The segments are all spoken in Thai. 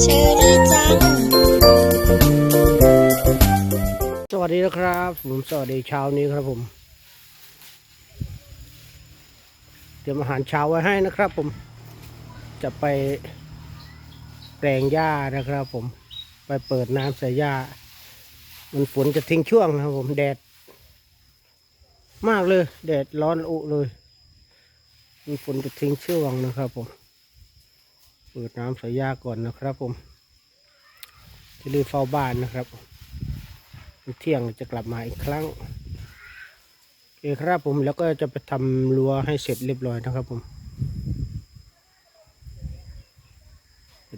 เชอรี่จัง สวัสดีนะครับ ผมสวัสดีเช้านี้ครับผม เตรียมอาหารเช้าไว้ให้นะครับผม จะไปแปลงหญ้านะครับผม ไปเปิดน้ำใส่หญ้า มันฝนจะทิ้งช่วงนะครับผมแดด มากเลย แดดร้อนอุเลย มันฝนจะทิ้งช่วงนะครับผม เปิดน้ำใส่หญ้าก่อนนะครับผม จะรีบเฝ้าบ้านนะครับ เที่ยงจะกลับมาอีกครั้งโอเคครับผมแล้วก็จะไปทำรั้วให้เสร็จเรียบร้อยนะครับผม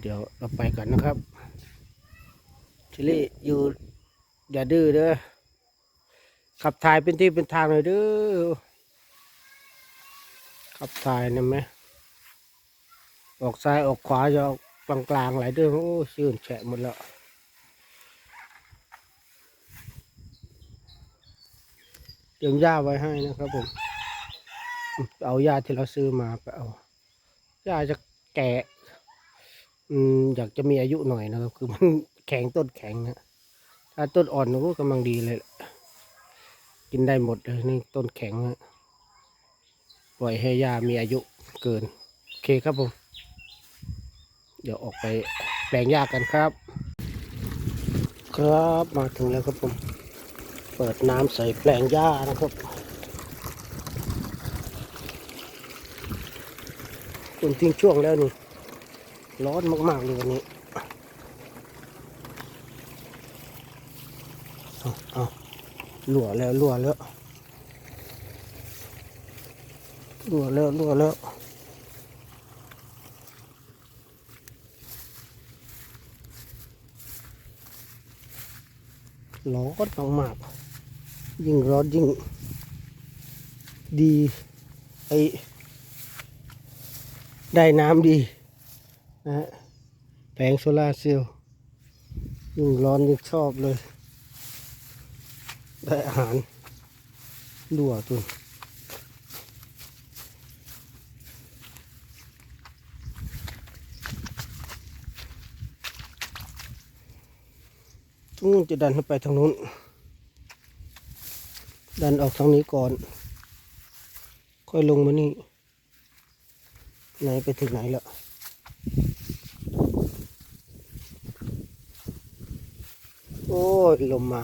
เดี๋ยวเราไปกันนะครับชิลี่อยู่อย่าดื้อเด้อขับถ่ายเป็นที่เป็นทางเลยเด้อ ขับถ่ายนะไหมออกซ้ายออกขวาจะออกกลางๆไหลายเด้อโอ้ชื่นแฉะหมดแล้วเตรียมหญ้าไว้ให้นะครับผม เอาหญ้าที่เราซื้อมาไปเอาหญ้าจะแก่อยากจะมีอายุหน่อยนะครับคือมันแข็งต้นแข็งนะถ้าต้นอ่อนก็กำลังดีเลย กินได้หมดเลยนี่ต้นแข็งนะ ปล่อยให้หญ้ามีอายุเกิน โอเคครับผม เดี๋ยวออกไปแปลงหญ้ากันครับ ครับมาถึงแล้วครับผม เปิดน้ำใส่แปลงหญ้านะครับคุณทิ้งช่วงแล้วนี่ ร้อนมากๆเลยวันนี้เอาเอาหลัวแล้วหลัวแล้ว หลัวแล้วหลัวแล้วร้อนมากๆยิ่งร้อนยิ่งดีไอได้น้ำดีนะฮะแผงโซลาเซลล์ยิ่งร้อนยิ่งชอบเลย ได้อาหารดัวตุน นู่นจะดันเข้าไปทางนู้น ดันออกทางนี้ก่อน ค่อยลงมานี่ ไหนไปถึงไหนแล้วโอ้ยลมมา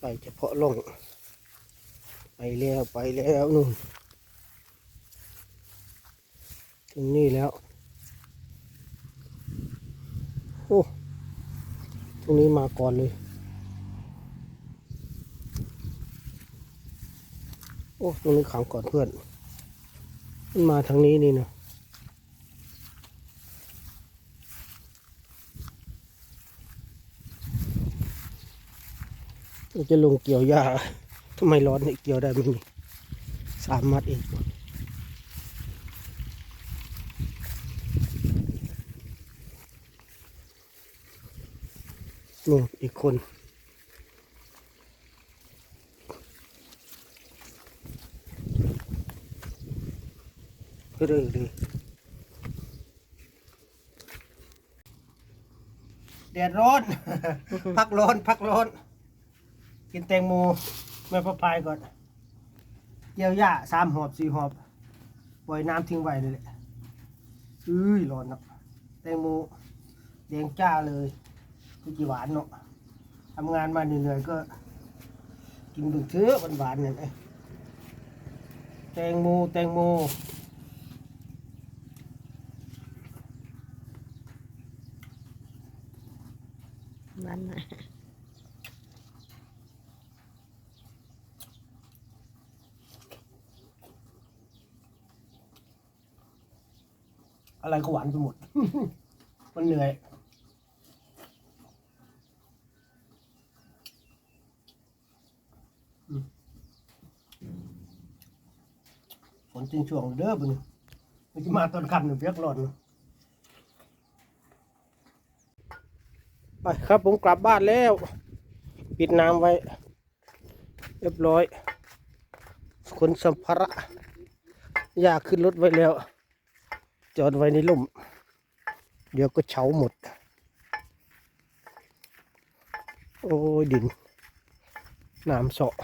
ไปเฉพาะลง ไปแล้วไปแล้วนู่น ถึงนี่แล้ว โอ้ ตรงนี้มาก่อนเลย โอ้ ตรงนี้ขังก่อนเพื่อน มันมาทางนี้นี่นะจะลงเกี่ยวหญ้าทำไมร้อนเนี่ยเกี่ยวได้ไหมนี่สามมัดเอง นู่นอีกคนเรื่อยเลยแดดร้อน พักร้อน พักร้อน กินแตงโมแม่พะพายก่อนเกี่ยวหญ้าสามหอบสี่หอบปล่อยน้ำทิ้งไว้เลยแหละอุ้ยร้อนเนาะแตงโมแดงจ้าเลย คือจีหวานเนาะทำงานมาเหนื่อยๆก็ กินเบึงเถือะหวานๆเนี่ยเอ้ยแตงโมแตงโมวันไหนอะไรก็หวานไปหมด มันเหนื่อย ฝนจึงช่วงเด้อบึงมันจะมาตอนค่ำหนึ่งเปียกร้อนไปครับผมกลับบ้านแล้ว ปิดน้ำไว้ เรียบร้อยขนสัมภาระยาขึ้นรถไว้แล้ว จอดไว้ในร่ม เดี๋ยวก็เฉาหมด โอ้ยดิน น้ำเสาะ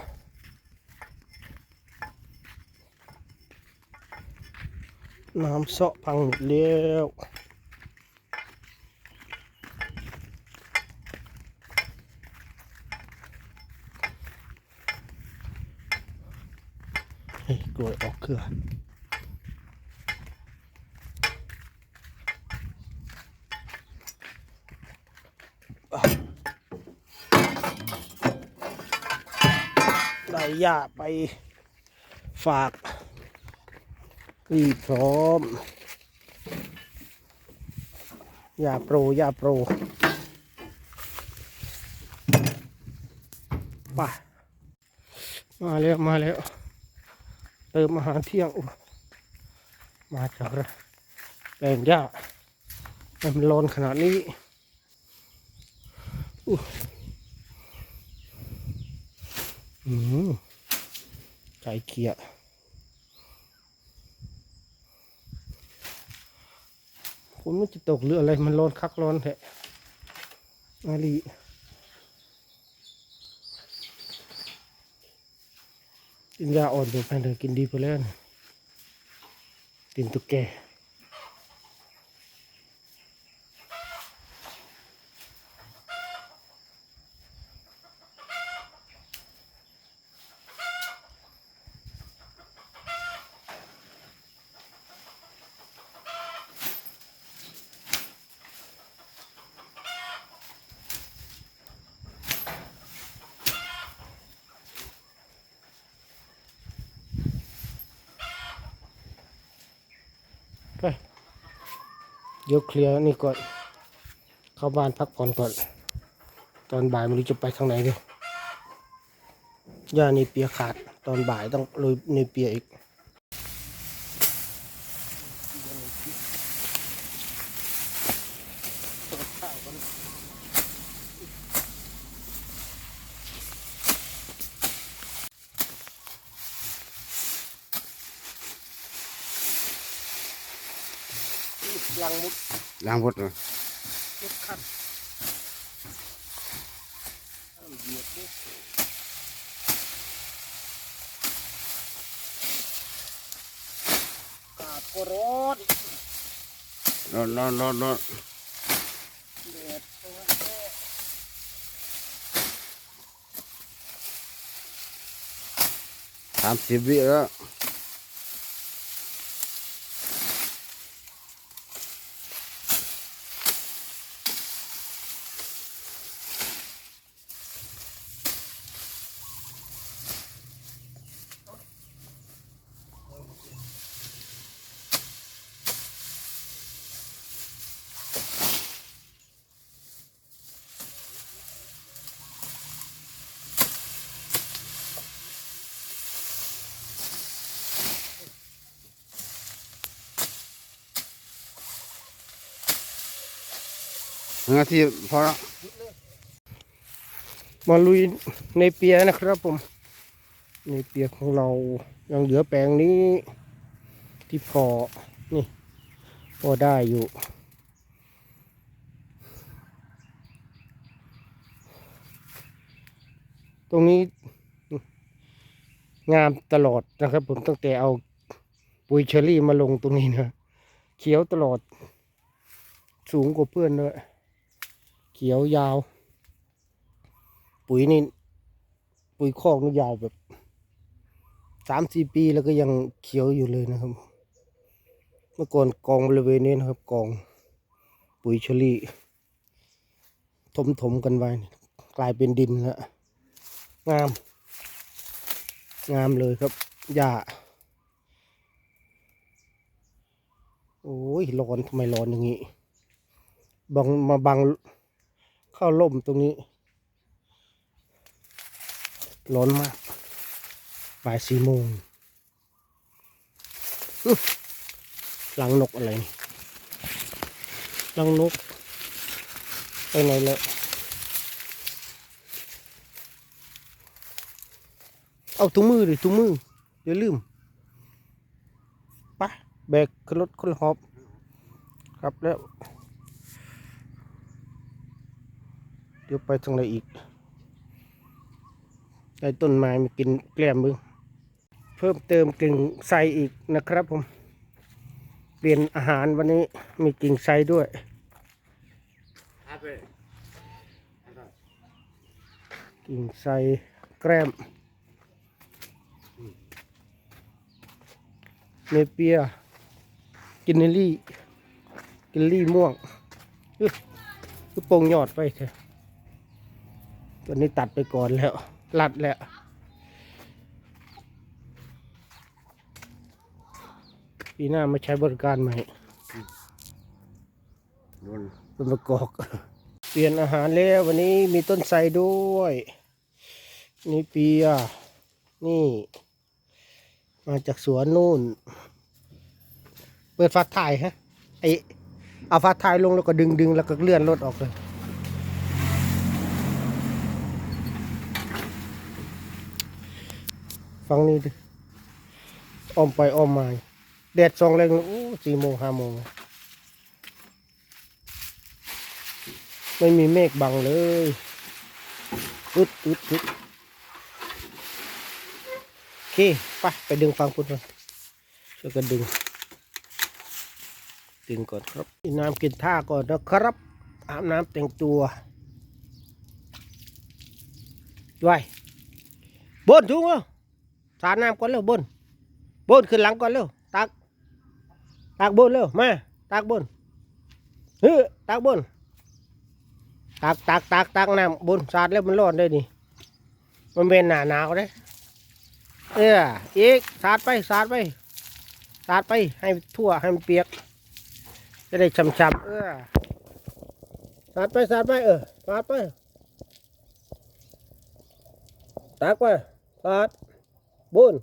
น้ำเสาะพังหมดแล้วเฮ้ยกล้วยออกเครือได้ยาไปฝาก รีบพร้อมยาโปรยาโปรไปมาแล้วมาแล้ว เติมอาหารเที่ยง มาจากแปลงหญ้าให้มันร้อนขนาดนี้อุ๊ยอืมไก่เขียคุ ณมันจะตกหรืออะไรมันร้อนคักร้อนแทะอาลีกินยาอ่อนไปเลยกินดีไปแล้วนะกินตุ๊กแก เดี๋ยวเคลียร์นี่ก่อน เข้าบ้านพักผ่อนก่อน ตอนบ่ายไม่รู้จะไปทางไหนดีย่านี่เปียขาด ตอนบ่ายต้องลุยในเปียอีก ลังมุดล้างหมดเลยมุดขัดห้ามเหยียบด้วยกาดก็ร้อนร้อนร้อนร้อนร้อนแดดก็แย่สามสิบวิแล้ว ห นึ่งาทีพอแล้วมาลุยในเปียนะครับผม ในเปียของเรายังเหลือแปลงนี้ ที่พอนี่พอได้อยู่ตรงนี้งามตลอดนะครับ ผมตั้งแต่เอาปุ๋ยเชอรี่มาลงตรงนี้นะเขียวตลอดสูงกว่าเพื่อนด้วย เขียวยาว ปุ๋ยนี่ ปุ๋ยคอกนี่ยาวแบบสามสี่ปีแล้วก็ยังเขียวอยู่เลยนะครับ เมื่อก่อนกองบริเวณนี้นะครับกองปุ๋ยเชอรี่ถมถมๆกันไว้ กลายเป็นดินแล้วงาม งามเลยครับหญ้าโอ้ยร้อนทำไมร้อนอย่างนี้บังมาบัง เข้าร่มตรงนี้ ร้อนมากบ่ายสี่โมงอื้อรังนกอะไรนี่รังนก ไปไหนแล้วเอาถุงมือดิถุงมืออย่าลืมไปแบกขึ้นรถขึ้นหอบ ครับแล้ว เดี๋ยวไปทางไหนอีกไอ้ต้นไม้มากินแกล้มมึงเพิ่มเติมกิ่งไทรอีกนะครับผม เปลี่ยนอาหารวันนี้มีกิ่งไทรด้วยกิ่งไทรแกล้มเนเปียกินเนลี่กินลี่ม่วงอือโปงยอดไปเถอะ ตัวนี้ตัดไปก่อนแล้ว ลัดแล้วปีหน้ามาใช้บริการใหม่โดนต้นมะกอก เปลี่ยนอาหารแล้ววันนี้มีต้นไทรด้วย นี่เปีย นี่ มาจากสวนนู่น เปิดฝาถ่ายฮะไอเอาฝาถ่ายลงแล้วก็ดึงดึงแล้วก็เลื่อนรถออกเลย ฟังนี่ดิอ้อมไปอ้อมมาแดดสองแรงอู้สี่โมงห้าโมงไม่มีเมฆบังเลยอึดอึดอึดโอเคไปไปดึงฟังพุทธมาช่วยกันดึง ดึงก่อนครับกินน้ำกินท่าก่อนนะครับ อาบน้ำแต่งตัวด้วยบนทุ่งเร็ว สาดน้ำก่อนเร็วบนบนขึ้นหลังก่อนเร็วตักตักบนเร็วมาตักบนเฮ้ตักบนตักตักตักตักน้ำบนสาดแล้วมันร้อนได้นี่มันเป็นหนาหนาวเด้เอออีกสาดไปสาดไปสาดไปให้ทั่วให้มันเปียก จะได้ช้ำๆเออสาดไปสาดไปเออสาดไปตักไปสาด บน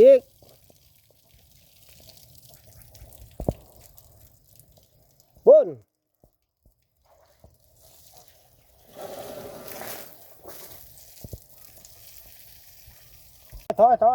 อีกบนถอยถอ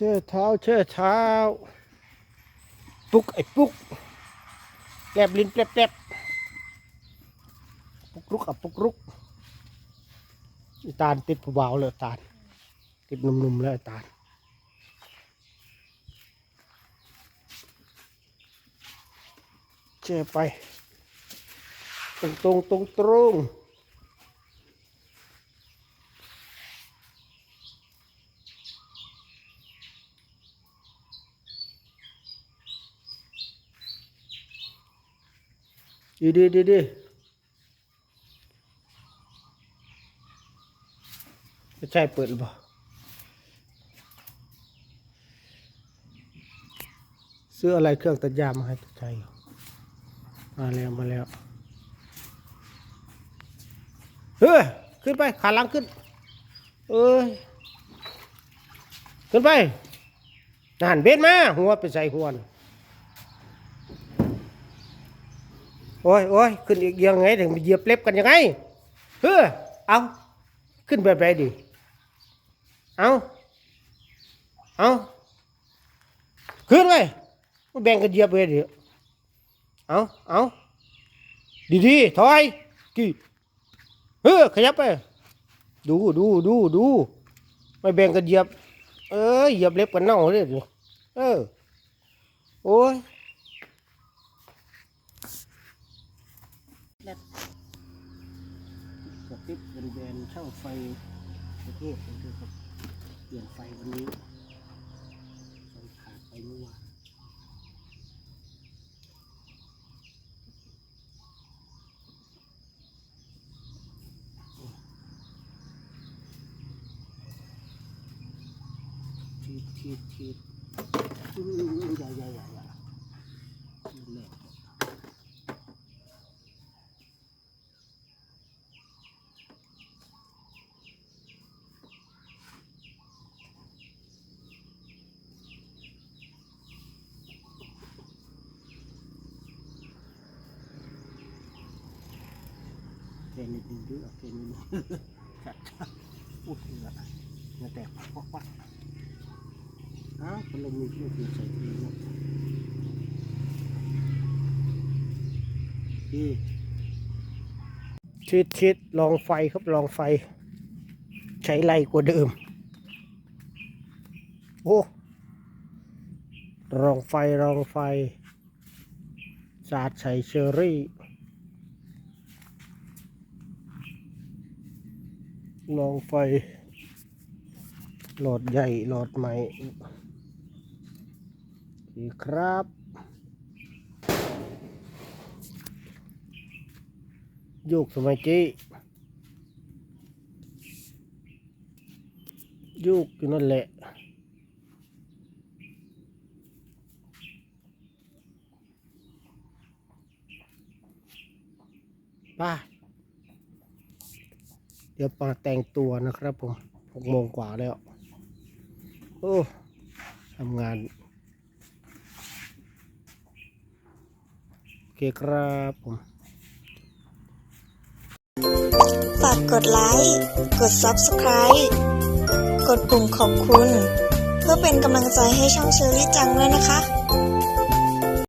เชื่อเท้าเชื่อเท้า ปุ๊กไอ้ปุ๊กแลบลิ้นแป๊บแป๊บปุกรุกอะปุกรุกอีตาลติดผู้บ่าวเลยตาลติดหนุ่มๆเลยตาลแช่ไป ตรงตรงตรงตรง ดีดีดีดีจะใช่เปิดหรือเปล่าซื้ออะไรเครื่องตัดหญ้ามาให้ตาชัยมาแล้วมาแล้วเฮ้ยขึ้นไปขาลังขึ้น เอ้ยขึ้นไปนั่นเบ็ดมาหัวไปใส่หัวนะ โอ้ยโอ้ยขึ้นอีกยังไงถึงเหยียบเล็บกันยังไงเฮ้ยเอาขึ้นแบบไหนดิเอาเอาขึ้นไปมาแบ่งกันเหยียบเลยดิเอาเอาดีๆถอยกี่เฮ้ยขยับไป ดูดูดูดูไม่แบ่งกันเหยียบ เอ้ยเหยียบเล็บกันเน่าเลยดิเออโอ้ยกระ ติบเป็นแบรนด์ช่างไฟประเทศนะครับเปลี่ยนไฟวันนี้ไฟขาดไปเมื่อวานทีทีทีดอื้ออย่าอย่าอย่าอย่าทีดแหลก เท นนิดนึงด้วยเทนนิดนึงจัดจ้าพูดถึงละอย่าแตกปักปักอ้าวพัดลมมีที่มันใส่เองนะนี่ชิดชิดลองไฟครับลองไฟ ใช้ไรกว่าเดิม โอ้ลองไฟลองไฟสาดใส่เชอรี่ ลองไฟ หลอดใหญ่หลอดใหม่โอเครับโยกสมัยเจ๊โยกอยู่นั่นแหละไป้า เดี๋ยวมาแต่งตัวนะครับผมหกโมงกว่าแล้ว โอ้ทำงาน โอเคครับผม ฝากกดไลค์ กด Subscribe กดปุ่มขอบคุณ เพื่อเป็นกำลังใจให้ช่องเชอรี่จังด้วยนะคะ